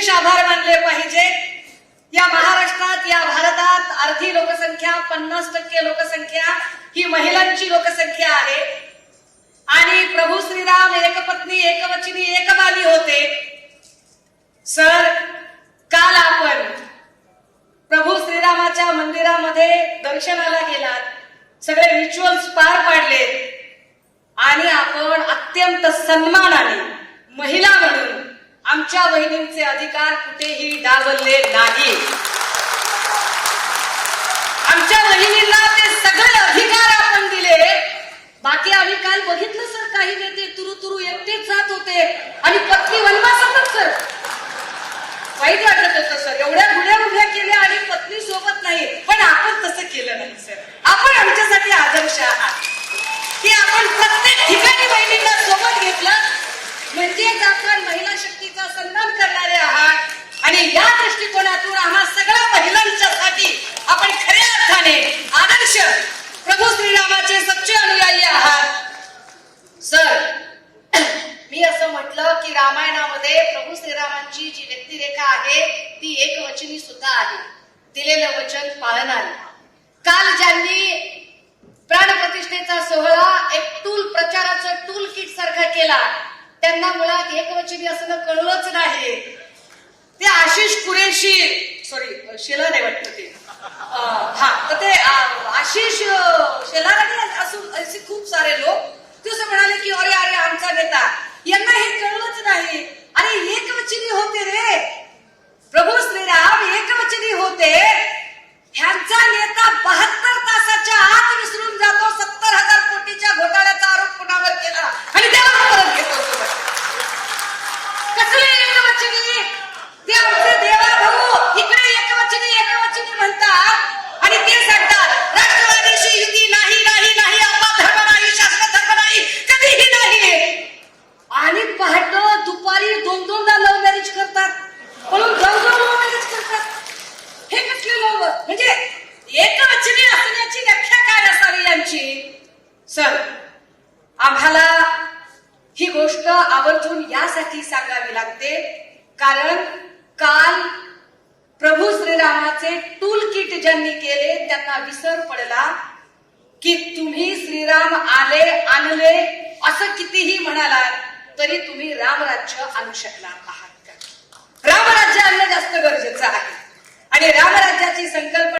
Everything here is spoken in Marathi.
विशेष आभार मानले पाहिजे. या महाराष्ट्रात या भारतात अर्धी लोकसंख्या पन्नास टक्के लोकसंख्या ही महिलांची लोकसंख्या आहे. आणि प्रभू श्रीराम एकपत्नी एकवचनी एकबाली होते. सर काल आपण प्रभू श्रीरामाच्या मंदिरामध्ये दर्शनाला गेलात. सगळे रिच्युअल्स पार पाडले आणि आपण अत्यंत सन्मान आमच्या बहिणींचे अधिकार कुठेही डावलले नाही. आमच्या बहिणींना ते सगळे अधिकार आपण दिले. बाकी आम्ही काल बघितलं सर काही नेते तुरु तुरु एकटेच जात होते आणि पत्नी वनवासातच सर. वाईट वाटत होतं सर. एवढ्या गुन्ह्या उभ्या केल्या आणि पत्नी सोबत नाही. पण आपण तसं केलं नाही सर. आपण आमच्यासाठी आदर्श आहात. की आपण प्रत्येक ठिकाणी बहिणींना सोबत आणि या दृष्टिकोनातून आम्हा सगळ्या महिलांच्यासाठी आपण खऱ्या अर्थाने आदर्श प्रभू श्रीरामाचे सच्चे अनुयायी आहात. सर मी असं म्हटलं की रामायणामध्ये प्रभू श्रीरामांची जी व्यक्तिरेखा आहे ती एकवचनी सुद्धा आहे. दिलेलं वचन पाळणारी. काल ज्यांनी प्राणप्रतिष्ठेचा सोहळा एक टूल प्रचाराचं टूल किट सारखा केला त्यांना मुळात एकवचनी असणं कळलंच नाही. ते आशिष कुरेशी सॉरी शेला नाही वाटत ते. सर आम्हाला ही गोष्ट आवर्जून यासाठी सांगावी लागते कारण काल प्रभू श्रीरामाचे टूल किट ज्यांनी केले त्यांना विसर पडला की तुम्ही श्रीराम आले आणले असं कितीही म्हणालात तरी तुम्ही रामराज्य आणू शकणार आहात रामराज्य आणणं जास्त गरजेचं आहे. आणि रामराज्याची संकल्पना